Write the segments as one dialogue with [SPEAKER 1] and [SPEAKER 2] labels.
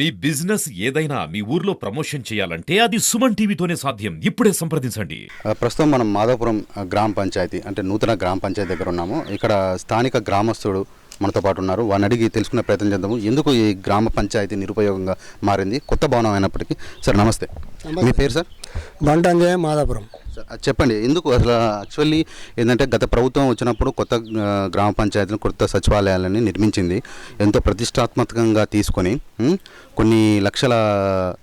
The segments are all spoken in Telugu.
[SPEAKER 1] మీ బిజినెస్ ఏదైనా మీ ఊర్లో ప్రమోషన్ చేయాలంటే అది సుమన్ టీవీతోనే సాధ్యం. ఇప్పుడే సంప్రదించండి.
[SPEAKER 2] ప్రస్తుతం మనం మాధవపురం గ్రామ పంచాయతీ అంటే నూతన గ్రామ పంచాయతీ దగ్గర ఉన్నాము. ఇక్కడ స్థానిక గ్రామస్తుడు మనతో పాటు ఉన్నారు. వారిని అడిగి తెలుసుకునే ప్రయత్నం చేద్దాము. ఎందుకు ఈ గ్రామ పంచాయతీ నిరుపయోగంగా మారింది? కొత్త భవనం అయినప్పటికీ. సార్ నమస్తే. మీ పేరు సార్?
[SPEAKER 3] బంటంజయ మాదాపురం.
[SPEAKER 2] చెప్పండి ఎందుకు అసలు యాక్చువల్లీ ఏంటంటే గత ప్రభుత్వం వచ్చినప్పుడు కొత్త గ్రామ పంచాయతీలను కొత్త సచివాలయాలని నిర్మించింది. ఎంతో ప్రతిష్టాత్మకంగా తీసుకొని కొన్ని లక్షల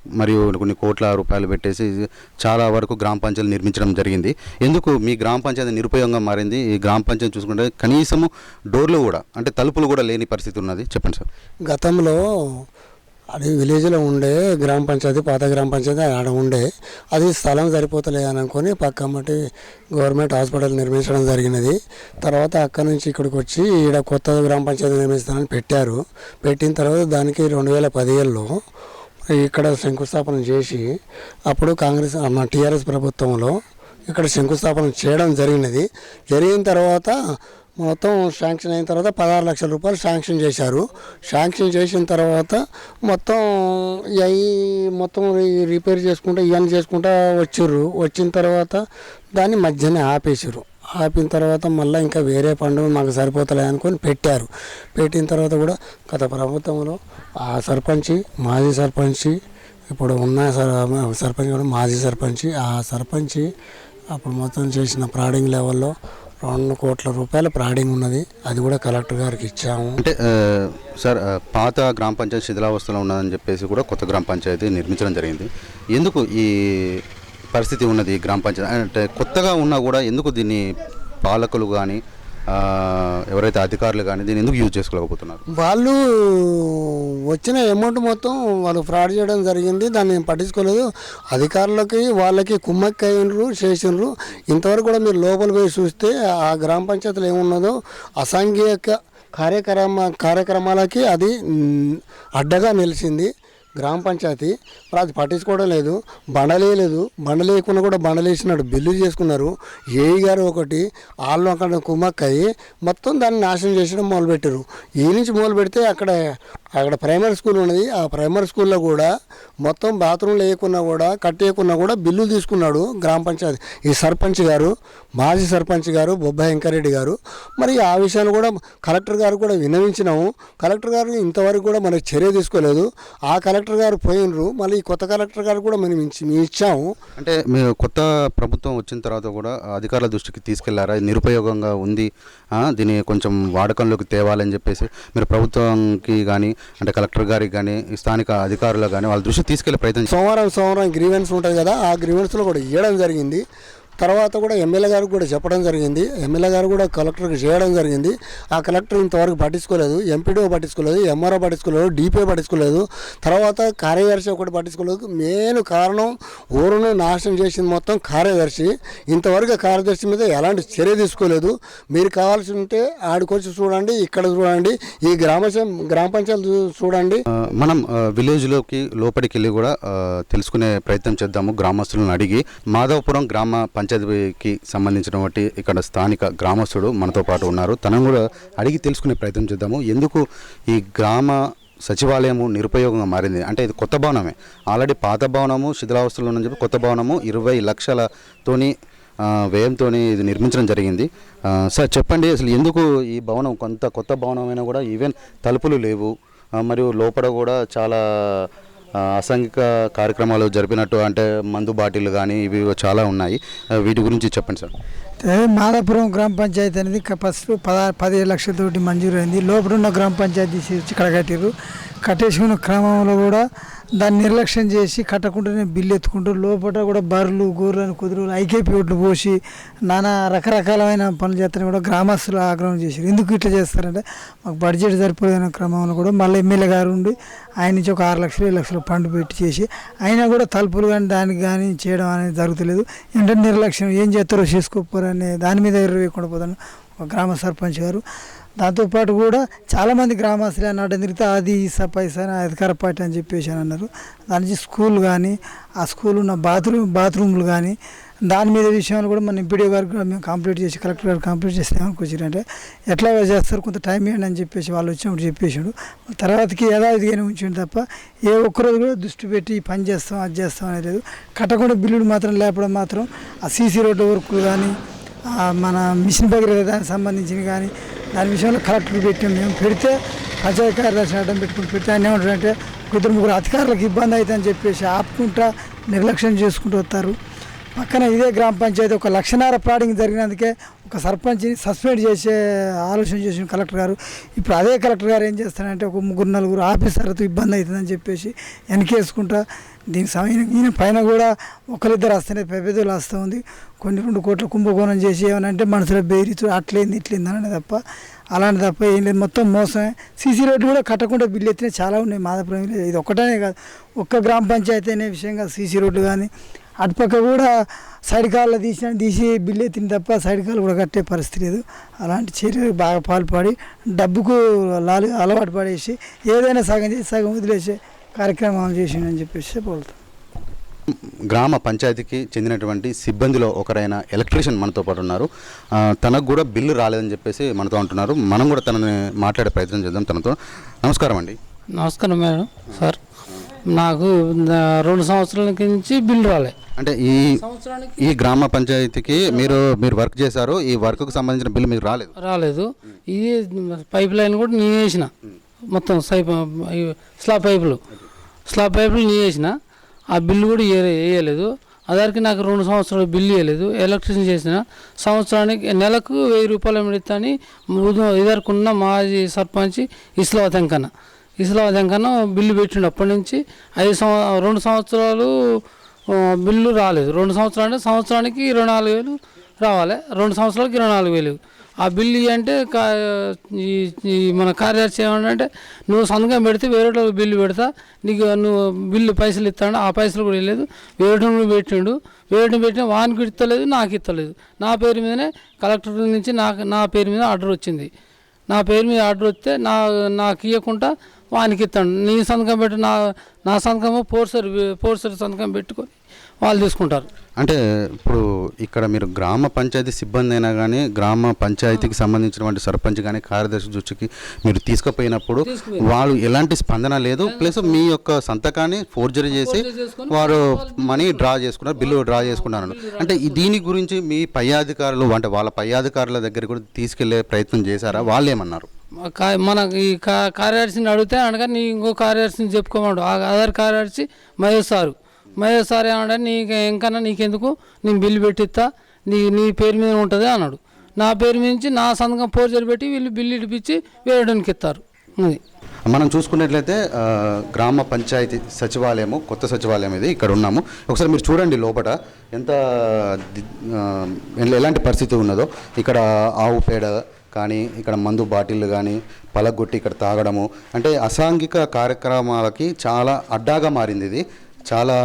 [SPEAKER 2] మరియు కొన్ని కోట్ల రూపాయలు పెట్టేసి చాలా వరకు గ్రామ పంచాయతీ నిర్మించడం జరిగింది. ఎందుకు మీ గ్రామ పంచాయతీ నిరుపయోగంగా మారింది? ఈ గ్రామ పంచాయతీ చూసుకుంటే కనీసము డోర్లు కూడా అంటే తలుపులు కూడా లేని పరిస్థితి ఉన్నది. చెప్పండి సార్.
[SPEAKER 3] గతంలో అది విలేజ్లో ఉండే గ్రామ పంచాయతీ పాత గ్రామ పంచాయతీ ఆడ ఉండే. అది స్థలం సరిపోతలే అని అనుకొని పక్క మట్టి గవర్నమెంట్ హాస్పిటల్ నిర్మించడం జరిగినది. తర్వాత అక్కడ నుంచి ఇక్కడికి వచ్చి ఈడ కొత్త గ్రామ పంచాయతీ నిర్మిస్తానని పెట్టారు. పెట్టిన తర్వాత దానికి రెండు వేల పదిహేడులో ఇక్కడ శంకుస్థాపన చేసి అప్పుడు కాంగ్రెస్ మన టీఆర్ఎస్ ప్రభుత్వంలో ఇక్కడ శంకుస్థాపన చేయడం జరిగినది. జరిగిన తర్వాత మొత్తం శాంక్షన్ అయిన తర్వాత పదహారు లక్షల రూపాయలు శాంక్షన్ చేశారు. శాంక్షన్ చేసిన తర్వాత మొత్తం అవి మొత్తం రిపేర్ చేసుకుంటా ఇవన్నీ చేసుకుంటా వచ్చారు. వచ్చిన తర్వాత దాన్ని మధ్యనే ఆపేసారు ఆపిన తర్వాత మళ్ళీ ఇంకా వేరే పండుగ మాకు సరిపోతలే అనుకొని పెట్టారు. పెట్టిన తర్వాత కూడా గత ప్రభుత్వంలో ఆ సర్పంచి మాజీ సర్పంచి ఇప్పుడు ఉన్న సర్- సర్పంచ్ కూడా మాజీ సర్పంచి ఆ సర్పంచి అప్పుడు మొత్తం చేసిన ప్రాడింగ్ లెవెల్లో రెండు కోట్ల రూపాయల ప్రాడింగ్ ఉన్నది. అది కూడా కలెక్టర్ గారికి ఇచ్చాము.
[SPEAKER 2] అంటే సార్ పాత గ్రామ పంచాయతీ శిథిలావస్థలో ఉన్నదని చెప్పేసి కూడా కొత్త గ్రామ పంచాయతీ నిర్మించడం జరిగింది. ఎందుకు ఈ పరిస్థితి ఉన్నది గ్రామ పంచాయతీ? అంటే కొత్తగా ఉన్నా కూడా ఎందుకు దీన్ని పాలకులు కానీ ఎవరైతే అధికారులు కానీ దీన్ని ఎందుకు యూజ్ చేసుకోలేకపోతున్నారు?
[SPEAKER 3] వాళ్ళు వచ్చిన అమౌంట్ మొత్తం వాళ్ళు ఫ్రాడ్ చేయడం జరిగింది. దాన్ని పట్టించుకోలేదు. అధికారులకి వాళ్ళకి కుమ్మక్కి అయినరు చేసినారు ఇంతవరకు కూడా మీరు లోపల పోయి చూస్తే ఆ గ్రామ పంచాయతీలో ఏమున్నదో అసాంఘిక కార్యక్రమ కార్యక్రమాలకి అది అడ్డగా నిలిచింది. గ్రామ పంచాయతీ. మరి అది పట్టించుకోవడం లేదు. బండలేయలేదు బండలేయకుండా కూడా బండలేసినాడు బిల్లు చేసుకున్నారు. ఏఈ గారు ఒకటి వాళ్ళు అక్కడ కుమ్మక్కయి మొత్తం దాన్ని నాశనం చేసడం మొదలుపెట్టారు. ఈ నుంచి మొదలు పెడితే అక్కడ అక్కడ ప్రైమరీ స్కూల్ ఉన్నది. ఆ ప్రైమరీ స్కూల్లో కూడా మొత్తం బాత్రూమ్ లేకున్నా కూడా కట్టేయకున్నా కూడా బిల్లులు తీసుకున్నాడు గ్రామ పంచాయతీ. ఈ సర్పంచ్ గారు మాజీ సర్పంచ్ గారు బొబ్బాయి వెంకరెడ్డి గారు. మరి ఆ విషయాన్ని కూడా కలెక్టర్ గారు కూడా వినవించినాము కలెక్టర్ గారు ఇంతవరకు కూడా మనకి చర్య తీసుకోలేదు. ఆ కలెక్టర్ గారు పోయినరు. మళ్ళీ ఈ కొత్త కలెక్టర్ గారు కూడా మనం మేము ఇచ్చాము.
[SPEAKER 2] అంటే మీరు కొత్త ప్రభుత్వం వచ్చిన తర్వాత కూడా అధికారుల దృష్టికి తీసుకెళ్ళారా? నిరుపయోగంగా ఉంది. దీన్ని కొంచెం వాడకంలోకి తేవాలని చెప్పేసి మీరు ప్రభుత్వంకి కానీ అంటే కలెక్టర్ గారికి కానీ స్థానిక అధికారులకు కానీ వాళ్ళ దృష్టి తీసుకెళ్ళే ప్రయత్నం
[SPEAKER 3] సోమవారం సోమవారం గ్రీవెన్స్ ఉంటుంది కదా ఆ గ్రీవెన్స్లో కూడా ఇవ్వడం జరిగింది. తర్వాత కూడా ఎమ్మెల్యే గారికి కూడా చెప్పడం జరిగింది. ఎమ్మెల్యే గారు కూడా కలెక్టర్కి చేయడం జరిగింది. ఆ కలెక్టర్ ఇంతవరకు పట్టించుకోలేదు. ఎంపీడీఓ పట్టించుకోలేదు ఎంఆర్ఓ పట్టించుకోలేదు డిపిఓ పట్టించుకోలేదు. తర్వాత కార్యదర్శి ఒకటి పట్టించుకోలేదు. మెయిన్ కారణం ఊరును నాశనం చేసింది మొత్తం కార్యదర్శి. ఇంతవరకు కార్యదర్శి మీద ఎలాంటి చర్య తీసుకోలేదు. మీరు కావాల్సి ఉంటే ఆడికొచ్చి చూడండి ఇక్కడ చూడండి ఈ గ్రామ గ్రామ పంచాయతీ చూడండి.
[SPEAKER 2] మనం విలేజ్లోకి లోపలికి వెళ్ళి కూడా తెలుసుకునే ప్రయత్నం చేద్దాము గ్రామస్తులను అడిగి. మాధవపురం గ్రామ పంచాయతీకి సంబంధించినటువంటి ఇక్కడ స్థానిక గ్రామస్తుడు మనతో పాటు ఉన్నారు. తనను కూడా అడిగి తెలుసుకునే ప్రయత్నం చేద్దాము. ఎందుకు ఈ గ్రామ సచివాలయము నిరుపయోగంగా మారింది? అంటే ఇది కొత్త భవనమే. ఆల్రెడీ పాత భవనము శిథిలావస్థలో ఉందని చెప్పి కొత్త భవనము ఇరవై లక్షలతోని వ్యయంతో ఇది నిర్మించడం జరిగింది. సార్ చెప్పండి అసలు ఎందుకు ఈ భవనం కొంత కొత్త భవనమైనా కూడా ఈవెన్ తలుపులు లేవు. మరియు లోపల కూడా చాలా అసాంఘిక కార్యక్రమాలు జరిపినట్టు అంటే మందు బాటిల్ కానీ ఇవి చాలా ఉన్నాయి. వీటి గురించి చెప్పండి సార్.
[SPEAKER 4] మాదాపురం గ్రామ పంచాయతీ అనేది ఫస్ట్ పదా పదిహేను లక్షలతోటి మంజూరు అయింది లోపల ఉన్న గ్రామ పంచాయతీ తీసి ఇక్కడ కట్టారు కట్టేసుకున్న క్రమంలో కూడా దాన్ని నిర్లక్ష్యం చేసి కట్టకుండానే బిల్లు ఎత్తుకుంటూ లోపల కూడా బర్రెలు గోర్రెలు కుదురులు ఐకేపీ ఓట్లు పోసి నానా రకరకాలమైన పనులు చేస్తారని కూడా గ్రామస్తులు ఆగ్రహం చేశారు. ఎందుకు ఇట్లా చేస్తారంటే మాకు బడ్జెట్ సరిపోయిన క్రమంలో కూడా మళ్ళీ ఎమ్మెల్యే గారు ఉండి ఆయన నుంచి ఒక ఆరు లక్షలు ఏడు లక్షలు ఫండ్ పెట్టి చేసి అయినా కూడా తలుపులు కానీ దానికి కానీ చేయడం అనేది జరుగుతలేదు. ఏంటంటే నిర్లక్ష్యం ఏం చేస్తారో అనే దాని మీద ఎర్రవేయకుండా పోతాను ఒక గ్రామ సర్పంచ్ గారు. దాంతోపాటు కూడా చాలామంది గ్రామస్తులు అన్నట్టు తిరిగితే అది ఈసా పైసా అని అధికార పార్టీ అని చెప్పేసి అని అన్నారు. దాని నుంచి స్కూల్ కానీ ఆ స్కూల్ ఉన్న బాత్రూమ్ బాత్రూమ్లు కానీ దాని మీద విషయాలు కూడా మన ఎంపీడీ గారు కూడా మేము కంప్లీట్ చేసి కలెక్టర్ గారు కంప్లీట్ చేస్తే ఏమనుకొచ్చారంటే ఎట్లా చేస్తారు కొంత టైం ఇవ్వండి అని చెప్పేసి వాళ్ళు వచ్చినప్పుడు చెప్పేసాడు తర్వాతకి యథావిధిగానే ఉంచిండు తప్ప ఏ ఒక్కరోజు కూడా దృష్టి పెట్టి పని చేస్తాం అది చేస్తాం అనేది లేదు. కట్టకుండా బిల్లులు మాత్రం లేపడం మాత్రం ఆ సీసీ రోడ్డు వర్కులు కానీ మన మిషన్ భగీరథ దానికి సంబంధించిన కానీ దాని విషయంలో కలెక్టర్ పెట్టాం మేము పెడితే పంచాయతీ కార్యదర్శి అడ్డం పెట్టుకుని పెడితే ఆయన ఏమంటారంటే ఇద్దరు ముగ్గురు అధికారులకు ఇబ్బంది అవుతుందని చెప్పేసి ఆపుకుంటా నిర్లక్ష్యం చేసుకుంటూ వస్తారు. పక్కన ఇదే గ్రామ పంచాయతీ ఒక లక్షణార ప్లాటింగ్ జరిగినందుకే ఒక సర్పంచ్ని సస్పెండ్ చేసే ఆలోచన చేసిన కలెక్టర్ గారు. ఇప్పుడు అదే కలెక్టర్ గారు ఏం చేస్తారంటే ఒక ముగ్గురు నలుగురు ఆఫీసర్లతో ఇబ్బంది అవుతుందని చెప్పేసి వెనకేసుకుంటా దీనికి సమయం దీని పైన కూడా ఒకరిద్దరు వస్తేనే పెద్దలు వస్తూ ఉంది. కొన్ని రెండు కోట్ల కుంభకోణం చేసి ఏమనంటే మనసులో బెదిరిచు అట్లేంది ఇట్లేంది అని తప్ప అలాంటి తప్ప ఏం లేదు. మొత్తం మోసమే. సీసీ రోడ్డు కూడా కట్టకుండా బిల్లు ఎత్తినా చాలా ఉన్నాయి మాధవపురం ఇది ఒక్కటనే కాదు. ఒక్క గ్రామ పంచాయతీ అనే విషయంగా సీసీ రోడ్డు కానీ అటుపక్క కూడా సైడ్ కాళ్ళు తీసిన తీసి బిల్లు ఎత్తిన తప్ప సైడ్ కాళ్ళు కూడా కట్టే పరిస్థితి లేదు. అలాంటి చర్యలకు బాగా పాల్పడి డబ్బుకు లాలు అలవాటు పడేసి ఏదైనా సగం చేసి సగం వదిలేసే కార్యక్రమాలు చేసిండని చెప్పేసి పోలుతాం.
[SPEAKER 2] గ్రామ పంచాయతీకి చెందినటువంటి సిబ్బందిలో ఒకరైన ఎలక్ట్రీషియన్ మనతో పాటు ఉన్నారు. తనకు కూడా బిల్లు రాలేదని చెప్పేసి మనతో అంటున్నారు. మనం కూడా తనని మాట్లాడే ప్రయత్నం చేద్దాం తనతో. నమస్కారం అండి.
[SPEAKER 5] నమస్కారం మేడం సార్. నాకు రెండు సంవత్సరాల నుంచి బిల్లు రాలే.
[SPEAKER 2] అంటే ఈ ఈ గ్రామ పంచాయతీకి మీరు మీరు వర్క్ చేశారు ఈ వర్క్కి సంబంధించిన బిల్లు మీకు రాలేదు?
[SPEAKER 5] రాలేదు. ఇది పైప్ లైన్ కూడా నేను వేసిన. మొత్తం సైప్ స్లాబ్ పైపులు. స్లాబ్ పైపులు నేను వేసిన. ఆ బిల్లు కూడా వేయ- వేయలేదు. అదానికి నాకు రెండు సంవత్సరాలు బిల్లు వేయలేదు. ఎలక్ట్రిసిటీ చేసిన. సంవత్సరానికి నెలకు వెయ్యి రూపాయలు ఇస్తాని ఇదరుకున్న మాజీ సర్పంచ్ ఇస్లావ తెంకన్న ఇస్లావ కన్నా బిల్లు పెట్టిండు. అప్పటి నుంచి ఐదు సంవ రెండు సంవత్సరాలు బిల్లు రాలేదు. రెండు సంవత్సరాలు అంటే సంవత్సరానికి ఇరవై నాలుగు వేలు రావాలి. రెండు సంవత్సరాలకి ఇరవై నాలుగు వేలు. ఆ బిల్లు అంటే కా ఈ మన కార్యదర్శి ఏమంటే నువ్వు సంతకం పెడితే వేరే వాళ్ళకి బిల్లు పెడతా. నీకు నువ్వు బిల్లు పైసలు ఇస్తాడు. ఆ పైసలు కూడా ఇవ్వలేదు వేరే పెట్టిండు. వేరే పెట్టిన వానికి ఇస్తలేదు నాకు ఇస్తలేదు. నా పేరు మీదనే కలెక్టర్ నుంచి నాకు నా పేరు మీద ఆర్డర్ వచ్చింది. నా పేరు మీద ఆర్డర్ వస్తే నా నాకు ఇవ్వకుండా వానికి ఇస్తాడు నీ సంతకం పెట్టి నా నా సంతకము పోర్సర్ పోర్సర్ సంతకం పెట్టుకొని వాళ్ళు తీసుకుంటారు.
[SPEAKER 2] అంటే ఇప్పుడు ఇక్కడ మీరు గ్రామ పంచాయతీ సిబ్బంది అయినా కానీ గ్రామ పంచాయతీకి సంబంధించినటువంటి సర్పంచ్ కానీ కార్యదర్శి దృష్టికి మీరు తీసుకుపోయినప్పుడు వాళ్ళు ఎలాంటి స్పందన లేదు. ప్లస్ మీ యొక్క సంతకాన్ని ఫోర్జరీ చేసి వారు మనీ డ్రా చేసుకున్నారు బిల్లు డ్రా చేసుకున్నారు అంటే దీని గురించి మీ పై అధికారులు అంటే వాళ్ళ పై అధికారుల దగ్గర కూడా తీసుకెళ్ళే ప్రయత్నం చేశారా? వాళ్ళు ఏమన్నారు
[SPEAKER 5] మన ఈ కార్యదర్శిని అడిగితే అనగా నీ ఇంకో కార్యదర్శిని చెప్పుకోమండు. ఆ ఆధార్ కార్యదర్శి మహేష్ సారు. మహేష్ సార్ ఏమన్నా నీకు ఇంకన్నా నీకెందుకు? నేను బిల్లు పెట్టిస్తా. నీ నీ పేరు మీద ఉంటుంది అన్నాడు. నా పేరు మించి నా సంతకం పోర్చర్ పెట్టి వీళ్ళు బిల్లు ఇడిపించి వేయడానికి ఇస్తారు. అది.
[SPEAKER 2] మనం చూసుకున్నట్లయితే గ్రామ పంచాయతీ సచివాలయము కొత్త సచివాలయం ఇది ఇక్కడ ఉన్నాము. ఒకసారి మీరు చూడండి లోపల ఎంత ఎలాంటి పరిస్థితి ఉన్నదో. ఇక్కడ ఆవు పేడ కానీ ఇక్కడ మందు బాటిళ్ళు కానీ పలగొట్టి ఇక్కడ తాగడము. అంటే అసాంఘిక కార్యక్రమాలకి చాలా అడ్డాగా మారింది ఇది. చాలా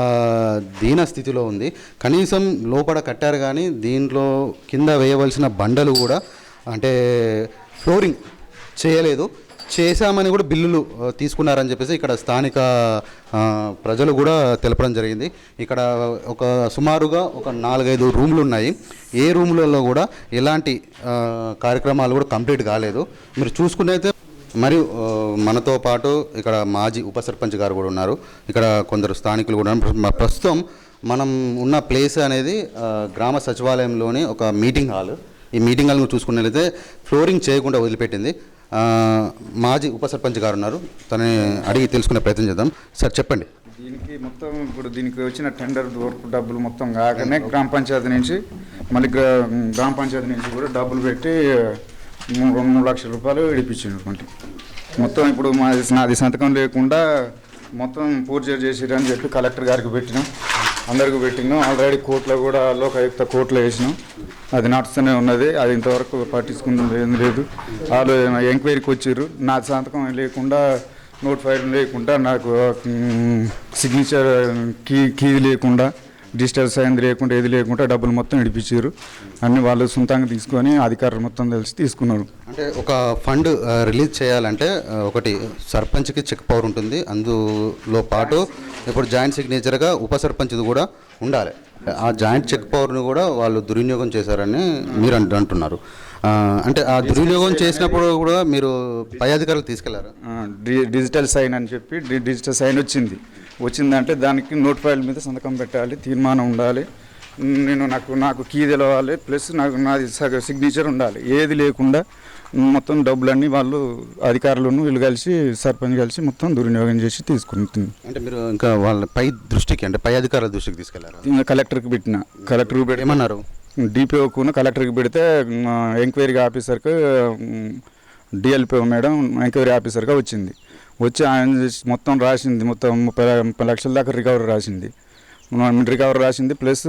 [SPEAKER 2] దీన స్థితిలో ఉంది. కనీసం లోపల కట్టారు కానీ దీంట్లో కింద వేయవలసిన బండలు కూడా అంటే ఫ్లోరింగ్ చేయలేదు. చేశామని కూడా బిల్లులు తీసుకున్నారని చెప్పేసి ఇక్కడ స్థానిక ప్రజలు కూడా తెలపడం జరిగింది. ఇక్కడ ఒక సుమారుగా ఒక నాలుగైదు రూమ్లు ఉన్నాయి. ఏ రూమ్లలో కూడా ఎలాంటి కార్యక్రమాలు కూడా కంప్లీట్ కాలేదు. మీరు చూసుకున్నైతే మరియు మనతో పాటు ఇక్కడ మాజీ ఉప సర్పంచ్ గారు కూడా ఉన్నారు. ఇక్కడ కొందరు స్థానికులు కూడా ఉన్నారు. ప్రస్తుతం మనం ఉన్న ప్లేస్ అనేది గ్రామ సచివాలయంలోని ఒక మీటింగ్ హాల్. ఈ మీటింగ్ హాల్ చూసుకున్నట్లయితే ఫ్లోరింగ్ చేయకుండా వదిలిపెట్టింది. మాజీ ఉప సర్పంచ్ గారు ఉన్నారు. తనని అడిగి తెలుసుకునే ప్రయత్నం చేద్దాం. సార్ చెప్పండి.
[SPEAKER 6] దీనికి మొత్తం ఇప్పుడు దీనికి వచ్చిన టెండర్ వర్క్ డబ్బులు మొత్తం కాకనే గ్రామ పంచాయతీ నుంచి మళ్ళీ గ్రా- గ్రామ పంచాయతీ నుంచి కూడా డబ్బులు పెట్టి మూడు రెండు మూడు లక్షల రూపాయలు ఇడిపించిండు మొత్తం ఇప్పుడు మా నాది సంతకం లేకుండా మొత్తం పూర్తి చేసిరని చెప్పి కలెక్టర్ గారికి పెట్టినాం. అందరికి పెట్టినాం. ఆల్రెడీ కోర్టులో కూడా లోకాయుక్త కోర్టులో వేసినాం. అది నడుస్తూనే ఉన్నది. అది ఇంతవరకు పట్టించుకున్నది ఏం లేదు. వాళ్ళు ఎంక్వైరీకి వచ్చారు నా సంతకం లేకుండా నోటిఫైడ్ లేకుండా నాకు సిగ్నేచర్ కీ కీ లేకుండా డిజిటల్ సైన్ లేకుండా ఏది లేకుండా డబ్బులు మొత్తం ఇడిపించారు. అన్ని వాళ్ళు సొంతంగా తీసుకొని అధికారులు మొత్తం తెలిసి తీసుకున్నారు.
[SPEAKER 2] అంటే ఒక ఫండ్ రిలీజ్ చేయాలంటే ఒకటి సర్పంచ్కి చెక్ పవర్ ఉంటుంది. అందులో పాటు ఇప్పుడు జాయింట్ సిగ్నేచర్గా ఉప సర్పంచ్ది కూడా ఉండాలి. ఆ జాయింట్ చెక్ పవర్ని కూడా వాళ్ళు దుర్వినియోగం చేశారని మీరు అంటు- అంటున్నారు. అంటే ఆ దుర్వినియోగం చేసినప్పుడు కూడా మీరు పై అధికారులు
[SPEAKER 6] తీసుకెళ్ళారా? డిజిటల్ సైన్ అని చెప్పి డిజిటల్ సైన్ వచ్చింది. వచ్చిందంటే దానికి నోట్ ఫైల్ మీద సంతకం పెట్టాలి తీర్మానం ఉండాలి. నేను నాకు నాకు కీ తెలవాలి ప్లస్ నాకు నాది సగ- సిగ్నేచర్ ఉండాలి. ఏది లేకుండా మొత్తం డబ్బులన్నీ వాళ్ళు అధికారులను వీళ్ళు కలిసి సర్పంచ్ కలిసి మొత్తం దుర్వినియోగం చేసి తీసుకుంటుంది
[SPEAKER 2] అంటే మీరు ఇంకా వాళ్ళ పై దృష్టికి అంటే పై అధికారుల దృష్టికి తీసుకెళ్ళారా?
[SPEAKER 6] ఇంకా కలెక్టర్కి పెట్టిన. కలెక్టర్కి పెట్టి
[SPEAKER 2] ఏమన్నారు?
[SPEAKER 6] డిపిఓకును కలెక్టర్కి పెడితే ఎంక్వైరీ ఆఫీసర్కి డిఎల్పిఓ మేడం ఎంక్వైరీ ఆఫీసర్గా వచ్చింది. వచ్చి ఆయన చేసి మొత్తం రాసింది మొత్తం ముప్పై ముప్పై లక్షల దాకా రికవరీ రాసింది. రికవరీ రాసింది ప్లస్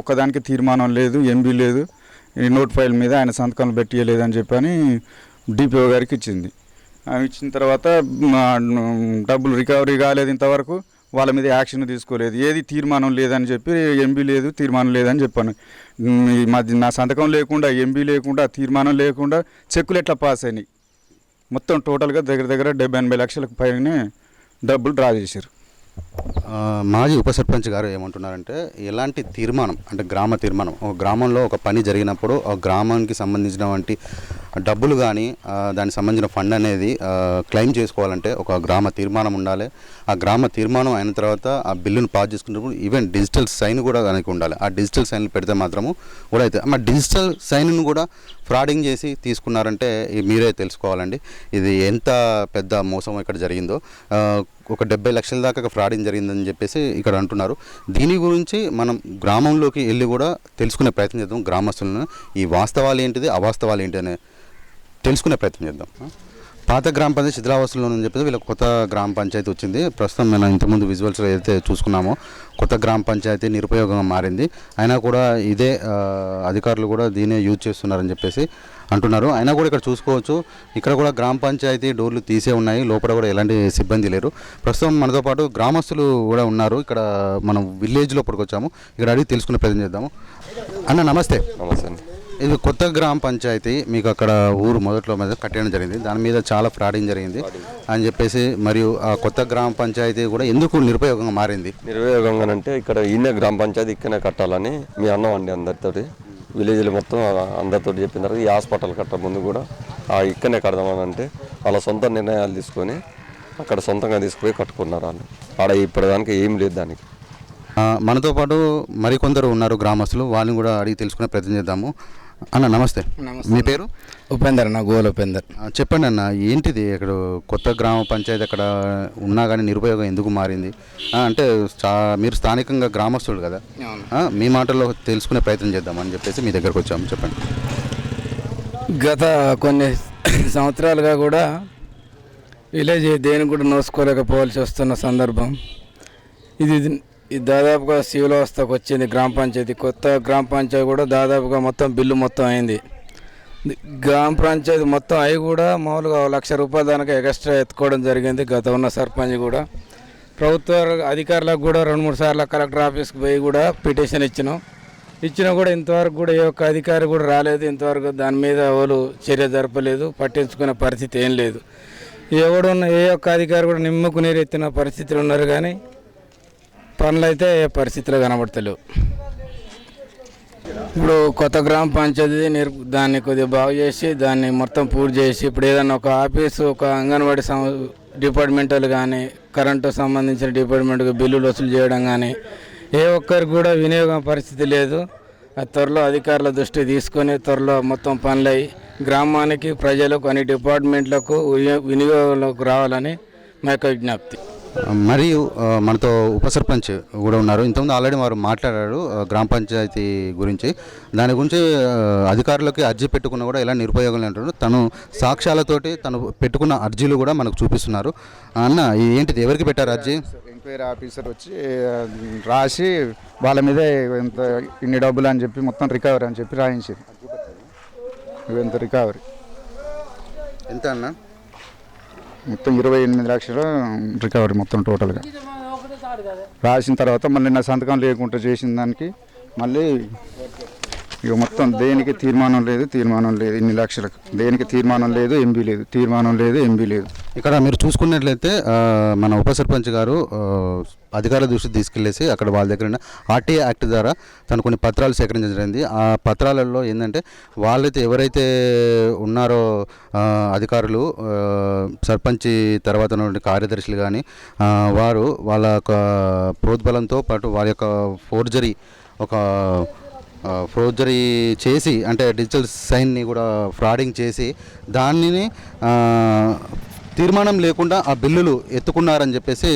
[SPEAKER 6] ఒక్కదానికి తీర్మానం లేదు ఎంబీ లేదు ఈ నోట్ ఫైల్ మీద ఆయన సంతకాలు పెట్టియలేదని చెప్పని డిపిఓ గారికి ఇచ్చింది. ఆమె ఇచ్చిన తర్వాత డబ్బులు రికవరీ కాలేదు ఇంతవరకు వాళ్ళ మీద యాక్షన్ తీసుకోలేదు. ఏది తీర్మానం లేదని చెప్పి ఎంబీ లేదు తీర్మానం లేదని చెప్పాను. మాది ఈ మధ్య నా సంతకం లేకుండా ఎంబీ లేకుండా తీర్మానం లేకుండా చెక్కులు ఎట్లా పాస్ అయినాయి? మొత్తం టోటల్గా దగ్గర దగ్గర డెబ్బై ఎనభై లక్షలకు పైనే డబ్బులు డ్రా చేశారు.
[SPEAKER 2] మాజీ ఉప సర్పంచ్ గారు ఏమంటున్నారంటే ఎలాంటి తీర్మానం అంటే గ్రామ తీర్మానం ఒక గ్రామంలో ఒక పని జరిగినప్పుడు ఆ గ్రామానికి సంబంధించినటువంటి డబ్బులు కానీ దానికి సంబంధించిన ఫండ్ అనేది క్లెయిమ్ చేసుకోవాలంటే ఒక గ్రామ తీర్మానం ఉండాలి. ఆ గ్రామ తీర్మానం అయిన తర్వాత ఆ బిల్లును పాస్ చేసుకున్నప్పుడు ఈవెన్ డిజిటల్ సైన్ కూడా దానికి ఉండాలి. ఆ డిజిటల్ సైన్లు పెడితే మాత్రము కూడా అయితే మా డిజిటల్ సైన్ను కూడా ఫ్రాడింగ్ చేసి తీసుకున్నారంటే మీరే తెలుసుకోవాలండి. ఇది ఎంత పెద్ద మోసం ఇక్కడ జరిగిందో. ఒక డెబ్బై లక్షల దాకా ఫ్రాడింగ్ జరిగిందని చెప్పేసి ఇక్కడ అంటున్నారు. దీని గురించి మనం గ్రామంలోకి వెళ్ళి కూడా తెలుసుకునే ప్రయత్నం చేద్దాం గ్రామస్తులను. ఈ వాస్తవాలు ఏంటిది అవాస్తవాలు ఏంటి అనే తెలుసుకునే ప్రయత్నం చేద్దాం. పాత గ్రామ పంచాయతీ శిథిలావస్థలో అని చెప్పేసి వీళ్ళకి కొత్త గ్రామ పంచాయతీ వచ్చింది. ప్రస్తుతం మనం ఇంతకుముందు విజువల్స్లో ఏదైతే చూసుకున్నామో కొత్త గ్రామ పంచాయతీ నిరుపయోగంగా మారింది. అయినా కూడా ఇదే అధికారులు కూడా దీనే యూజ్ చేస్తున్నారని చెప్పేసి అంటున్నారు. అయినా కూడా ఇక్కడ చూసుకోవచ్చు ఇక్కడ కూడా గ్రామ పంచాయతీ డోర్లు తీసే ఉన్నాయి. లోపల కూడా ఎలాంటి సిబ్బంది లేరు. ప్రస్తుతం మనతో పాటు గ్రామస్తులు కూడా ఉన్నారు. ఇక్కడ మనం విలేజ్ లోపలికి వచ్చాము. ఇక్కడ అడిగి తెలుసుకునే ప్రయత్నం చేద్దాము. అన్న నమస్తే.
[SPEAKER 7] నమస్తే అండి.
[SPEAKER 2] ఇది కొత్త గ్రామ పంచాయతీ. మీకు అక్కడ ఊరు మొదట్లో మీద కట్టడం జరిగింది. దాని మీద చాలా ఫ్రాడింగ్ జరిగింది. అని చెప్పేసి మరియు ఆ కొత్త గ్రామ పంచాయతీ కూడా ఎందుకు నిరుపయోగంగా మారింది?
[SPEAKER 7] నిర్వయోగంగా అంటే ఇక్కడ ఈయన గ్రామ పంచాయతీ ఇక్కడనే కట్టాలని మీ అన్నం అండి అందరితోటి. విలేజ్లో మొత్తం అందరితో చెప్పిన తర్వాత ఈ హాస్పిటల్ కట్ట ముందు కూడా ఆ ఇక్కడనే కడదామని అంటే వాళ్ళ సొంత నిర్ణయాలు తీసుకొని అక్కడ సొంతంగా తీసుకుపోయి కట్టుకున్నారు వాళ్ళు. ఆడ ఇప్పటిదానికి ఏం లేదు దానికి.
[SPEAKER 2] మనతో పాటు మరికొందరు ఉన్నారు గ్రామస్తులు. వాళ్ళని కూడా అడిగి తెలుసుకునే ప్రయత్నం చేద్దాము. అన్న నమస్తే. మీ పేరు?
[SPEAKER 8] ఉపేందర్ నా గోల్ ఉపేందర్.
[SPEAKER 2] చెప్పండి అన్న ఏంటిది ఇక్కడ కొత్త గ్రామ పంచాయతీ అక్కడ ఉన్నా కానీ నిరుపయోగం ఎందుకు మారింది? అంటే మీరు స్థానికంగా గ్రామస్తులు కదా. మీ మాటల్లో తెలుసుకునే ప్రయత్నం చేద్దామని చెప్పేసి మీ దగ్గరకు వచ్చాము. చెప్పండి.
[SPEAKER 8] గత కొన్ని సంవత్సరాలుగా కూడా విలేజ్ దేనికి కూడా నోసుకోలేకపోవాల్సి వస్తున్న సందర్భం. ఇది దాదాపుగా సివిల్ వ్యవస్థకు వచ్చింది గ్రామ పంచాయతీ. కొత్త గ్రామ పంచాయతీ కూడా దాదాపుగా మొత్తం బిల్లు మొత్తం అయింది. గ్రామ పంచాయతీ మొత్తం అవి కూడా మామూలుగా లక్ష రూపాయల దానికి ఎక్స్ట్రా ఎత్తుకోవడం జరిగింది. గత ఉన్న సర్పంచ్ కూడా. ప్రభుత్వ అధికారులకు కూడా రెండు మూడు సార్లు కలెక్టర్ ఆఫీస్కి పోయి కూడా పిటిషన్ ఇచ్చినాం. ఇచ్చినా కూడా ఇంతవరకు కూడా ఏ ఒక్క అధికారి కూడా రాలేదు. ఇంతవరకు దాని మీద ఎవరు చర్య జరపలేదు. పట్టించుకునే పరిస్థితి ఏం లేదు. ఎవడున్న ఏ ఒక్క అధికారి కూడా నిమ్మకు నీరెత్తిన పరిస్థితులు ఉన్నారు కానీ పనులు అయితే ఏ పరిస్థితిలో కనబడతలేవు. ఇప్పుడు కొత్త గ్రామ పంచాయతీ నిర్ దాన్ని కొద్దిగా బాగు చేసి దాన్ని మొత్తం పూర్తి చేసి ఇప్పుడు ఏదైనా ఒక ఆఫీసు ఒక అంగన్వాడీ సం డిపార్ట్మెంటల్ కానీ కరెంటు సంబంధించిన డిపార్ట్మెంట్కి బిల్లులు వసూలు చేయడం కానీ ఏ ఒక్కరికి కూడా వినియోగం పరిస్థితి లేదు. త్వరలో అధికారుల దృష్టి తీసుకొని త్వరలో మొత్తం పనులై గ్రామానికి ప్రజలకు అన్ని డిపార్ట్మెంట్లకు వినియోగంలోకి రావాలని మా యొక్క విజ్ఞప్తి.
[SPEAKER 2] మరియు మనతో ఉప సర్పంచ్ కూడా ఉన్నారు. ఇంతకుముందు ఆల్రెడీ వారు మాట్లాడారు గ్రామ పంచాయతీ గురించి. దాని గురించి అధికారులకి అర్జీ పెట్టుకున్నా కూడా ఎలా నిరుపయోగం అంటారు తను సాక్ష్యాలతోటి తను పెట్టుకున్న అర్జీలు కూడా మనకు చూపిస్తున్నారు. అన్న ఏంటిది? ఎవరికి పెట్టారు అర్జీ?
[SPEAKER 6] ఎంక్వైరీ ఆఫీసర్ వచ్చి రాసి వాళ్ళ మీద ఇంత ఇన్ని డబ్బులు అని చెప్పి మొత్తం రికవరీ అని చెప్పి రాయించింది. ఇంత రికవరీ.
[SPEAKER 2] ఎంత అన్న?
[SPEAKER 6] మొత్తం ఇరవై ఎనిమిది లక్షలు రికవరీ మొత్తం టోటల్గా రాసిన తర్వాత మళ్ళీ నా సంతకం లేకుండా చేసిన దానికి మళ్ళీ ఇక మొత్తం దేనికి తీర్మానం లేదు తీర్మానం లేదు ఇన్ని లక్షలకు. దేనికి తీర్మానం లేదు ఎంబీ లేదు. తీర్మానం లేదు ఎంబీ లేదు.
[SPEAKER 2] ఇక్కడ మీరు చూసుకున్నట్లయితే మన ఉప సర్పంచ్ గారు అధికారుల దృష్టికి తీసుకెళ్ళేసి అక్కడ వాళ్ళ దగ్గర ఉన్న ఆర్టీఏ యాక్ట్ ద్వారా తను కొన్ని పత్రాలు సేకరించడం జరిగింది. ఆ పత్రాలలో ఏంటంటే వాళ్ళైతే ఎవరైతే ఉన్నారో అధికారులు సర్పంచ్ తర్వాత ఉన్నటువంటి కార్యదర్శులు కానీ వారు వాళ్ళ యొక్క ప్రోద్బలంతో పాటు వారి యొక్క ఫోర్జరీ ఒక ఫోర్జరీ చేసి అంటే డిజిటల్ సైన్ని కూడా ఫ్రాడింగ్ చేసి దానిని తీర్మానం లేకుండా ఆ బిల్లులు ఎత్తుకున్నారని చెప్పేసి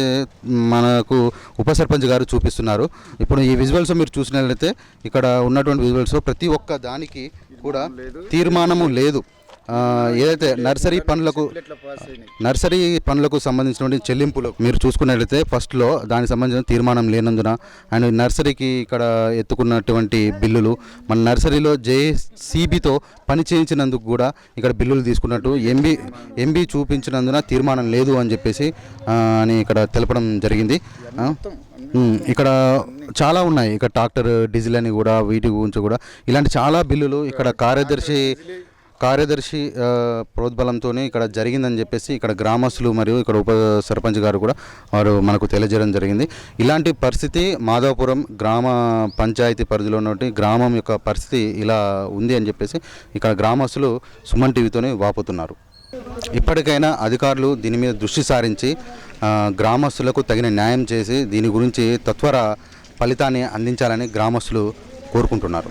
[SPEAKER 2] మనకు ఉప సర్పంచ్ గారు చూపిస్తున్నారు. ఇప్పుడు ఈ విజువల్స్ మీరు చూసినట్లయితే ఇక్కడ ఉన్నటువంటి విజువల్స్ ప్రతి ఒక్క దానికి కూడా తీర్మానము లేదు. ఏదైతే నర్సరీ పనులకు నర్సరీ పనులకు సంబంధించినటువంటి చెల్లింపులు మీరు చూసుకున్నట్లయితే ఫస్ట్లో దానికి సంబంధించిన తీర్మానం లేనందున అండ్ నర్సరీకి ఇక్కడ ఎత్తుకున్నటువంటి బిల్లులు మన నర్సరీలో జేసీబీతో పని చేయించినందుకు కూడా ఇక్కడ బిల్లులు తీసుకున్నట్టు ఎంబీ ఎంబీ చూపించినందున తీర్మానం లేదు అని చెప్పేసి అని ఇక్కడ తెలపడం జరిగింది. ఇక్కడ చాలా ఉన్నాయి. ఇక్కడ ట్రాక్టర్ డీజిల్ అని కూడా వీటి గురించి కూడా ఇలాంటి చాలా బిల్లులు ఇక్కడ కార్యదర్శి కార్యదర్శి ఆ, ప్రోద్బలంతో ఇక్కడ జరిగిందని చెప్పేసి ఇక్కడ గ్రామస్తులు మరియు ఇక్కడ ఉప సర్పంచ్ గారు కూడా వారు మనకు తెలియజేయడం జరిగింది. ఇలాంటి పరిస్థితి మాధవపురం గ్రామ పంచాయతీ పరిధిలో ఉన్నటువంటి గ్రామం యొక్క పరిస్థితి ఇలా ఉంది అని చెప్పేసి ఇక్కడ గ్రామస్తులు సుమన్ టీవీతోనే వాపుతున్నారు. ఇప్పటికైనా అధికారులు దీని మీద దృష్టి సారించి గ్రామస్తులకు తగిన న్యాయం చేసి దీని గురించి తత్వర ఫలితాన్ని అందించాలని గ్రామస్తులు కోరుకుంటున్నారు.